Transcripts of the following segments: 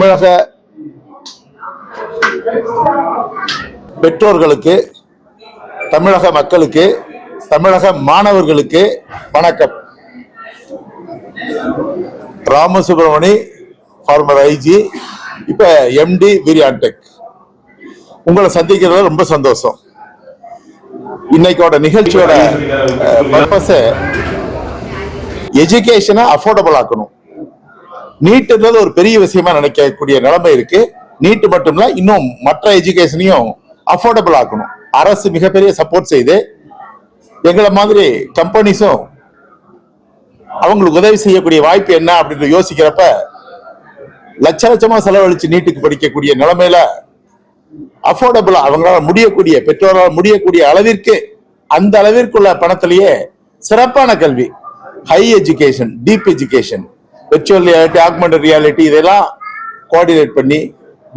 தமிழக பெற்றோர்களுக்கு தமிழக மக்களுக்கு தமிழக மாணவர்களுக்கு வணக்கம். ராமசுப்ரமணி ஃபார்மர் ஐஜி இப்ப எம்டி விரியான்டெக் உங்களை சந்திக்கிறது ரொம்ப சந்தோஷம். இன்னைக்கோட நிகழ்ச்சியோட பர்பஸ் எஜுகேஷனை அஃபோர்டபுள் ஆக்கணும். நீட்டுன்றது ஒரு பெரிய விஷயமா நினைக்கக்கூடிய நிலைமை இருக்கு. நீட்டு மட்டும் இன்னும் மற்ற எஜுகேஷனையும் அஃபோர்டபுள் ஆக்கணும். அரசு மிகப்பெரிய சப்போர்ட் செய்து எங்களை மாதிரி கம்பெனிஸும் அவங்களுக்கு உதவி செய்யக்கூடிய வாய்ப்பு என்ன அப்படின்னு யோசிக்கிறப்ப லட்ச லட்சமா செலவழிச்சு நீட்டுக்கு படிக்கக்கூடிய நிலைமையில அஃபோர்டபுளா அவங்களால முடியக்கூடிய பெற்றோரால் முடியக்கூடிய அளவிற்கு அந்த அளவிற்குள்ள பணத்திலேயே சிறப்பான கல்வி. High education deep education virtual reality augmented reality இதெல்லாம் கோஆர்டினேட் பண்ணி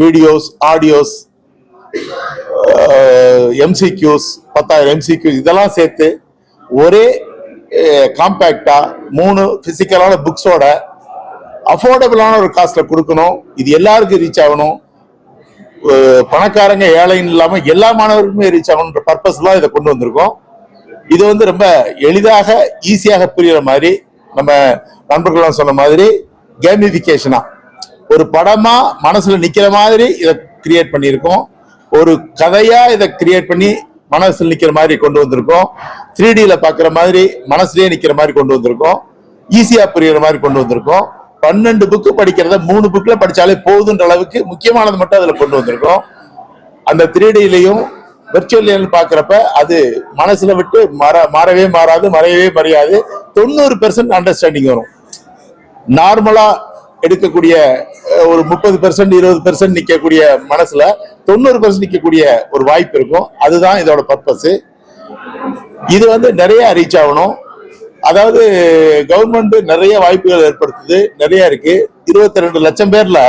வீடியோஸ் ஆடியோஸ் எம்சிக்யூஸ் பத்தாயிரம் எம்சிக்யூஸ் இதெல்லாம் சேர்த்து ஒரே காம்பேக்டாக மூணு ஃபிசிக்கலான புக்ஸோட அஃபோர்டபுளான ஒரு காஸ்ட்டில் கொடுக்கணும். இது எல்லாருக்கும் ரீச் ஆகணும். பணக்காரங்க ஏழைன்னு இல்லாமல் எல்லா மாணவருக்குமே ரீச் ஆகணுன்ற பர்பஸ்லாம் இதை கொண்டு வந்திருக்கோம். இது வந்து ரொம்ப எளிதாக ஈஸியாக புரியுற மாதிரி நம்ம நண்பர்கள்லாம் சொன்ன மாதிரி கேமிஃபிகேஷனா ஒரு படமா மனசுல நிக்கிற மாதிரி இதை கிரியேட் பண்ணியிருக்கோம். ஒரு கதையா இதை கிரியேட் பண்ணி மனசுல நிக்கிற மாதிரி கொண்டு வந்திருக்கோம். த்ரீ டில பாக்குற மாதிரி மனசுலயே நிக்கிற மாதிரி கொண்டு வந்திருக்கோம். ஈஸியா புரியுற மாதிரி கொண்டு வந்திருக்கோம். பன்னெண்டு புக்கு படிக்கிறத மூணு புக்ல படிச்சாலே போதுன்ற அளவுக்கு முக்கியமானது மட்டும் அதுல கொண்டு வந்திருக்கோம். அந்த த்ரீ டிலையும் வெர்ச்சுவல் பாக்குறப்ப அது மனசுல விட்டு மற மாறவே மாறாது மறையவே மறையாது. தொண்ணூறு பெர்சன்ட் அண்டர்ஸ்டாண்டிங் வரும். நார்மலா எடுக்கக்கூடிய ஒரு முப்பது பெர்சன்ட் இருபது பெர்சன்ட் நிற்கக்கூடிய மனசுல தொண்ணூறு பெர்சன்ட் நிற்கக்கூடிய ஒரு வாய்ப்பு இருக்கும். அதுதான் இதோட பர்பஸ் இது வந்து நிறைய ரீச் ஆகணும். அதாவது கவர்மெண்ட் நிறைய வாய்ப்புகள் ஏற்படுத்துது. நிறைய இருக்கு. இருபத்தி ரெண்டு லட்சம் பேர்ல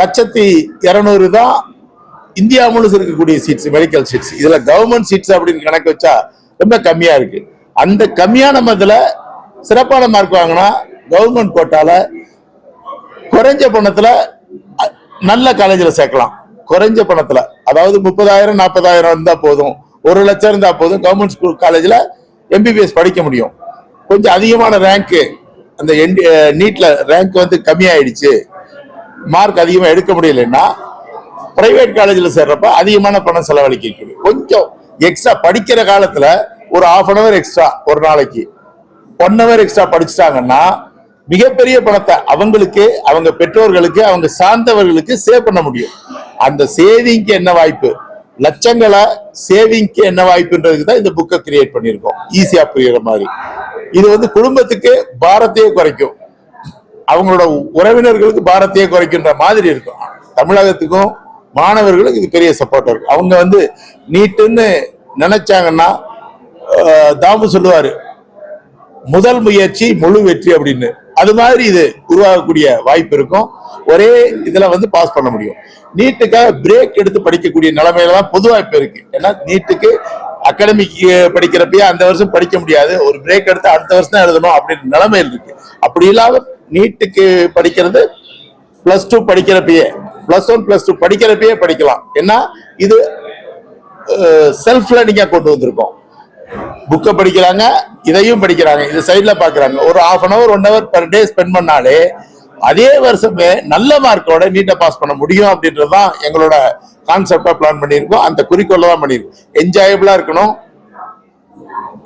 லட்சத்தி இரநூறு தான் இந்தியா முழுசு இருக்கக்கூடிய சீட்ஸ் மெடிக்கல் சீட்ஸ் இதுல கவர்மெண்ட் சீட்ஸ் அப்படின்னு கணக்கு வச்சா ரொம்ப கம்மியா இருக்கு. அந்த கம்மியான மதுல சிறப்பான மார்க் வாங்கினா கவர்மெண்ட் கோட்டால குறைஞ்ச பணத்துல நல்ல காலேஜில் சேர்க்கலாம். குறைஞ்ச பணத்துல. அதாவது முப்பதாயிரம் நாற்பதாயிரம் இருந்தா போதும். ஒரு லட்சம் இருந்தா போதும் கவர்மெண்ட் ஸ்கூல் காலேஜில் எம்பிபிஎஸ் படிக்க முடியும். கொஞ்சம் அதிகமான ரேங்க்கு அந்த நீட்ல ரேங்க் வந்து கம்மியாயிடுச்சு. மார்க் அதிகமாக எடுக்க முடியலன்னா பிரைவேட் காலேஜில் சேர்றப்ப அதிகமான பணம் செலவழிக்க கொஞ்சம் எக்ஸ்ட்ரா படிக்கிற காலத்தில் ஒரு ஆஃப் அன் அவர் எக்ஸ்ட்ரா ஒரு நாளைக்கு. ஒன் ஹவர் எக்ஸ்ட்ரா படிச்சுட்டாங்கன்னா மிகப்பெரிய பணத்தை அவங்களுக்கு அவங்க பெற்றோர்களுக்கு அவங்க சார்ந்தவர்களுக்கு சேவ் பண்ண முடியும். அந்த சேவிங்க்கு என்ன வாய்ப்பு? லட்சங்களை சேவிங்க்கு என்ன வாய்ப்புன்றதுக்கு தான் இந்த புக்கை கிரியேட் பண்ணியிருக்கோம். ஈஸியா புரியுற மாதிரி. இது வந்து குடும்பத்துக்கு பாரத்தையே குறைக்கும். அவங்களோட உறவினர்களுக்கு பாரத்தையே குறைக்கின்ற மாதிரி இருக்கும். தமிழகத்துக்கும் மாணவர்களுக்கு இது பெரிய சப்போர்ட் இருக்கும் அவங்க வந்து நீட்டுன்னு நினைச்சாங்கன்னா தாமு சொல்லுவாரு முதல் முயற்சி முழு வெற்றி அப்படின்னு. அது மாதிரி இது உருவாகக்கூடிய வாய்ப்பு இருக்கும். ஒரே இதுல வந்து பாஸ் பண்ண முடியும். நீட்டுக்காக பிரேக் எடுத்து படிக்கக்கூடிய நிலைமையில தான் பொதுவாக இப்ப இருக்கு. ஏன்னா நீட்டுக்கு அகாடமிக் படிக்கிறப்பயே அந்த வருஷம் படிக்க முடியாது. ஒரு பிரேக் எடுத்து அடுத்த வருஷம் தான் எழுதணும் அப்படின்னு நிலைமையில் இருக்கு. அப்படி இல்லாத நீட்டுக்கு படிக்கிறது பிளஸ் டூ படிக்கிறப்பயே பிளஸ் ஒன் பிளஸ் டூ படிக்கிறப்பயே படிக்கலாம். ஏன்னா இது செல்ஃப் லேர்னிங்கா கொண்டு வந்திருக்கோம். புக்கை படிக்கிறாங்க இதையும் படிக்கிறாங்க இது சைடில் பார்க்குறாங்க. ஒரு half an hour one hour per day spend பண்ணாலே அதே வருஷமே நல்ல மார்க்கோட நீட்டை பாஸ் பண்ண முடியும் அப்படின்றது தான் எங்களோட கான்செப்டாக பிளான் பண்ணியிருக்கோம். அந்த குறிக்கோளை தான் பண்ணியிருக்கோம். என்ஜாயபிளாக இருக்கணும்.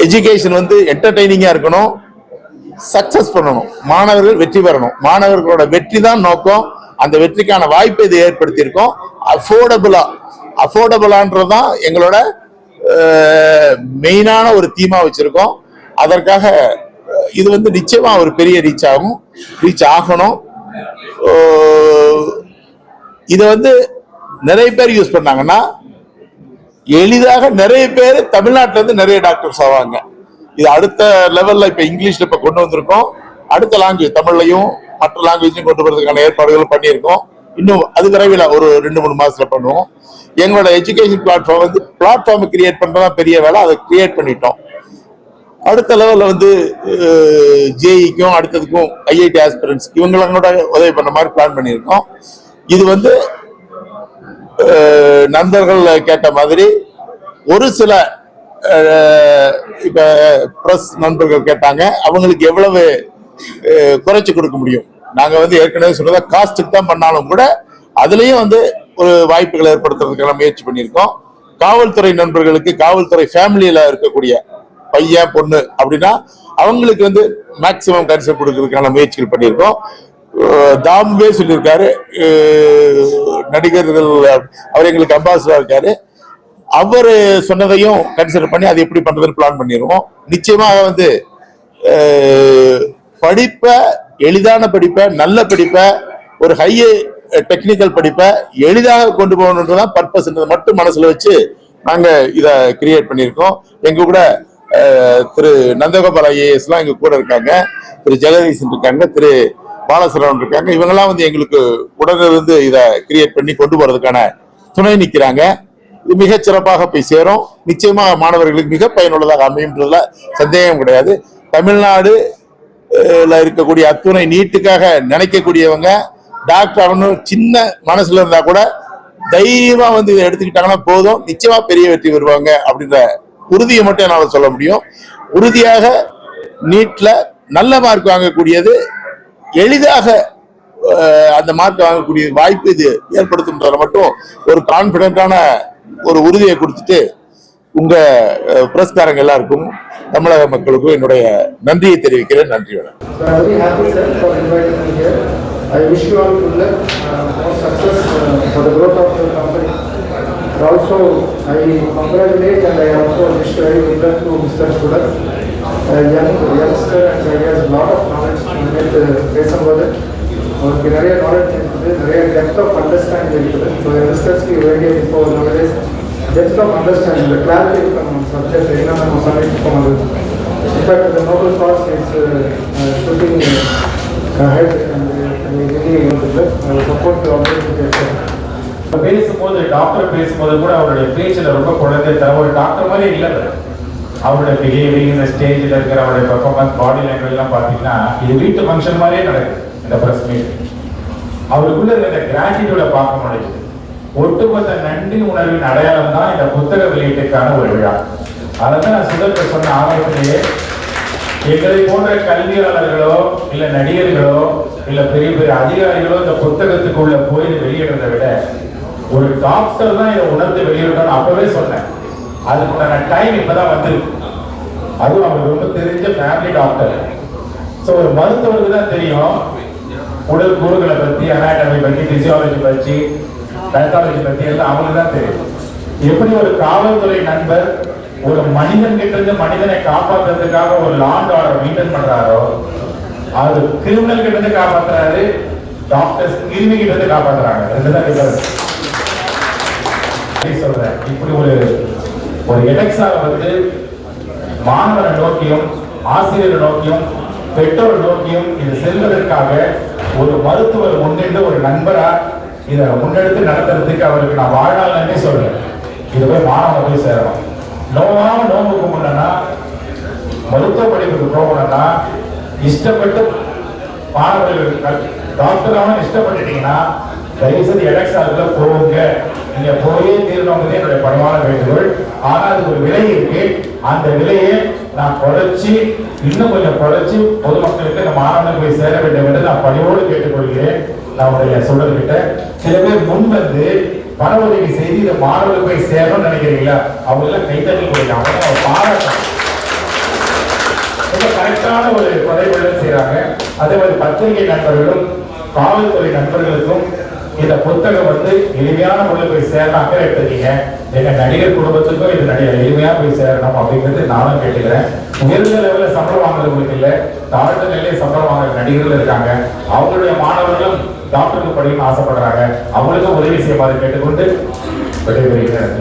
எஜுகேஷன் வந்து என்டர்டெய்னிங்காக இருக்கணும். சக்சஸ் பண்ணணும். மாணவர்கள் வெற்றி பெறணும். மாணவர்களோட வெற்றி தான் நோக்கம். அந்த வெற்றிக்கான வாய்ப்பை இது ஏற்படுத்தியிருக்கோம். அஃபோர்டபுளா அஃபோர்டபுளான்றதுதான் எங்களோட மெயினான ஒரு தீமா வச்சிருக்கோம். அதற்காக இது வந்து நிச்சயமா ஒரு பெரிய ரீச் ஆகும். ரீச் ஆகணும். இதை வந்து நிறைய பேர் யூஸ் பண்ணாங்கன்னா எளிதாக நிறைய பேர் தமிழ்நாட்டில இருந்து நிறைய டாக்டர்ஸ் ஆவாங்க. இது அடுத்த லெவல்ல இப்ப இங்கிலீஷ்ல இப்ப கொண்டு வந்திருக்கோம். அடுத்த லாங்குவேஜ் தமிழ்லையும் மற்ற லாங்குவேஜையும் கொண்டு வரதுக்கான ஏற்பாடுகள் பண்ணியிருக்கோம். இன்னும் அது விரைவில் ஒரு ரெண்டு மூணு மாசத்துல பண்ணுவோம். எங்களோட எஜுகேஷன் பிளாட்ஃபார்ம் வந்து பிளாட்ஃபார்ம் கிரியேட் பண்றதா பெரிய வேலை. அதை கிரியேட் பண்ணிட்டோம். அடுத்த லெவலில் வந்து ஜேஇக்கும் அடுத்ததுக்கும் ஐஐடி ஆஸ்பிரன்ஸ் இவங்களோட உதவி பண்ண மாதிரி பிளான் பண்ணியிருக்கோம். இது வந்து நண்பர்கள் கேட்ட மாதிரி ஒரு சில இப்போ இப்ப பிரஸ் நண்பர்கள் கேட்டாங்க. அவங்களுக்கு எவ்வளவு குறைச்சி கொடுக்க முடியும்? நாங்க வந்து ஏற்கனவே சொன்னதை காஸ்ட்டுக்கு தான் பண்ணாலும் கூட அதுலயும் வந்து ஒரு வாய்ப்புகளை ஏற்படுத்துறதுக்கான முயற்சி பண்ணியிருக்கோம். காவல்துறை நண்பர்களுக்கு காவல்துறை ஃபேமிலியில இருக்கக்கூடிய பையன் பொண்ணு அப்படின்னா அவங்களுக்கு வந்து மேக்சிமம் கன்செப்ட் கொடுக்கறதுக்கான முயற்சிகள் பண்ணியிருக்கோம். தாம்பே சொல்லியிருக்காரு. நடிகர்கள் அவர் எங்களுக்கு அம்பாசிடரா இருக்காரு. அவர் சொன்னதையும் கன்சிடர் பண்ணி அது எப்படி பண்றதுன்னு பிளான் பண்ணிடுவோம் நிச்சயமாக வந்து படிப்பை எளிதான படிப்பை நல்ல படிப்பை ஒரு ஹை டெக்னிக்கல் படிப்பை எளிதாக கொண்டு போகணுன்றதான் பர்பஸ் மட்டும் மனசில் வச்சு நாங்கள் இதை கிரியேட் பண்ணியிருக்கோம். எங்கள் கூட திரு நந்தகோபால் ஐஏஎஸ்லாம் எங்கள் கூட இருக்காங்க. திரு ஜெகதீசன் இருக்காங்க திரு பாலசரவன் இருக்காங்க. இவங்கெல்லாம் வந்து எங்களுக்கு உடனிருந்து இதை கிரியேட் பண்ணி கொண்டு போகிறதுக்கான துணை நிற்கிறாங்க இது மிகச் சிறப்பாக போய் சேரும். நிச்சயமாக மாணவர்களுக்கு மிக பயனுள்ளதாக அமையும்ன்றதுல சந்தேகம் கிடையாது. தமிழ்நாடு இருக்கக்கூடிய அத்துணை நீட்டுக்காக நினைக்கக்கூடியவங்க டாக்டர் ஆகணும் சின்ன மனசுல இருந்தா கூட தைரியமா வந்து இதை எடுத்துக்கிட்டாங்கன்னா போதும். நிச்சயமா பெரிய வெற்றி வருவாங்க அப்படின்ற உறுதியை மட்டும் என்னால் சொல்ல முடியும். உறுதியாக நீட்ல நல்ல மார்க் வாங்கக்கூடியது. எளிதாக அந்த மார்க் வாங்கக்கூடிய வாய்ப்பு இது ஏற்படுத்தும்ன்றத மட்டும் ஒரு கான்பிடண்டான ஒரு உறுதியை கொடுத்துட்டு உங்க பிரஸ்காரங்க எல்லாருக்கும் தமிழக மக்களுக்கும் என்னுடைய நன்றியை தெரிவிக்கிறேன் நன்றி வணக்கம் So I'm very happy, sir, for inviting me here. I wish you all good luck, uh, more success uh, for the growth of your company. And Also, I congratulate and I also wish very good luck to Mr. Sudat. A young youngster and he has a lot of knowledge in பேசும்போது அவருக்கு நிறைய knowledge இருக்குது நிறைய depth of understanding இருக்குது so யங்ஸ்டர்ஸ்க்கு வேண்டிய இப்போ nowadays depth of understanding clarity இருக்கணும் சப்ஜெக்ட் என்ன நம்ம சொல்லிட்டு பண்ணது இன்ஃபேக்ட் இந்த Nobel boss is shooting uh, uh, பேசும்போது டாக்டர் பேசும்போது கூட அவருடைய பேச்சில் ரொம்ப குழந்தை தர ஒரு டாக்டர் மாதிரி இல்லை அவருடைய பிஹேவியர் இந்த ஸ்டேஜில் இருக்கிற அவருடைய பர்ஃபார்மன்ஸ் பாடி லாங்குவேஜ்லாம் பார்த்தீங்கன்னா இது வீட்டு ஃபங்க்ஷன் மாதிரியே நடக்குது இந்த ப்ரெஸ் மீட் அவருக்குள்ள இருக்கிற கிராட்டிடியூட பார்க்க முடியுது. ஒட்டுமொத்த நன்றி உணர்வின் அடையாளம் தான் இந்த புத்தக வெளியீட்டுக்கான ஒரு விழா. அதை தான் நான் சுதந்திர சொன்ன ஆரம்பத்திலேயே எங்களை போன்ற கல்வியாளர்களோ இல்ல நடிகர்களோ இல்ல பெரிய பெரிய அதிகாரிகளோ இந்த புத்தகத்துக்குள்ள போய் இதை வெளியிடுறதை விட ஒரு டாக்டர் தான் இதை உணர்ந்து வெளியிடணும்னு அப்பவே சொன்னேன். அதுக்குண்டான டைம் இப்பதான் வந்திருக்கு. அதுவும் அவருக்கு ரொம்ப தெரிஞ்ச ஃபேமிலி டாக்டர் ஸோ ஒரு மருத்துவருக்கு தான் தெரியும் உடல் கூறுகளை பத்தி அனாட்டமி பத்தி பிசியாலஜி பற்றி பேத்தாலஜி பத்தி எல்லாம் அவங்களுக்கு தான் தெரியும். எப்படி ஒரு காவல்துறை நண்பர் ஒரு மனிதன் கிட்ட இருந்து மனிதனை காப்பாற்றுறதுக்காக ஒரு லாண்ட் ஆர்டர் மெயின்டைன் பண்றாரோ அது கிரிமினல் கிட்ட இருந்து காப்பாத்துறாரு டாக்டர்ஸ் கிருமி கிட்ட இருந்து காப்பாத்துறாங்க. ரெண்டு தான் சொல்றேன். இப்படி ஒரு ஒரு எடெக்ஸால வந்து மாணவரை நோக்கியும் ஆசிரியர் நோக்கியும் பெற்றோர் நோக்கியும் இது செல்வதற்காக ஒரு மருத்துவர் முன்னின்று ஒரு நண்பரா இதை முன்னெடுத்து நடத்துறதுக்கு அவருக்கு நான் வாழ்நாள் சொல்றேன். இது போய் மாணவன் போய் சேரணும். நோவாம நோம்புக்கு முன்னா மருத்துவ படிப்புக்கு போகணும்னா இஷ்டப்பட்டு மாணவர்கள் டாக்டராக இஷ்டப்பட்டுட்டீங்கன்னா தயவுசெய்து எலக்ஷாலுக்குள்ள போங்க. நீங்க போயே தீரணுங்கிறது என்னுடைய பணிவான வேண்டுகோள். ஆனா அதுக்கு ஒரு விலை இருக்கு. அந்த விலையை நான் குறைச்சி இன்னும் கொஞ்சம் குறைச்சி பொதுமக்களுக்கு இந்த மாணவர்கள் போய் சேர வேண்டும் என்று நான் பணிவோடு கேட்டுக்கொள்கிறேன். நம்முடைய உடைய சொல்றதுகிட்ட சில பேர் முன் வந்து பண உதவி செய்து இந்த மாணவர்கள் போய் சேரணும்னு நினைக்கிறீங்களா? அவங்க எல்லாம் கைத்தட்டி கொடுங்க அவங்க பாராட்டணும். ரொம்ப கரெக்டான ஒரு பதவிகளும் செய்யறாங்க அதே மாதிரி பத்திரிகை நண்பர்களும் காவல்துறை நண்பர்களுக்கும் இந்த புத்தகம் வந்து எளிமையான முறையில் போய் சேரணும். அக்கறை எடுத்துருக்கீங்க எங்க நடிகர் குடும்பத்துக்கும் இது நடிகர் எளிமையா போய் சேரணும் அப்படிங்கிறது நானும் கேட்டுக்கிறேன். உயர்ந்த லெவலில் சம்பளம் வாங்குறவங்களுக்கு இல்லை தாழ்ந்த நிலையில சம்பளம் வாங்குற நடிகர்கள் இருக்காங்க. அவங்களுடைய மாணவர்களும் டாக்டருக்கு படிக்கணும்னு ஆசைப்படுறாங்க. அவங்களுக்கும் உதவி செய்யுமாறு கேட்டுக்கொண்டு விடைபெறுகிறேன்.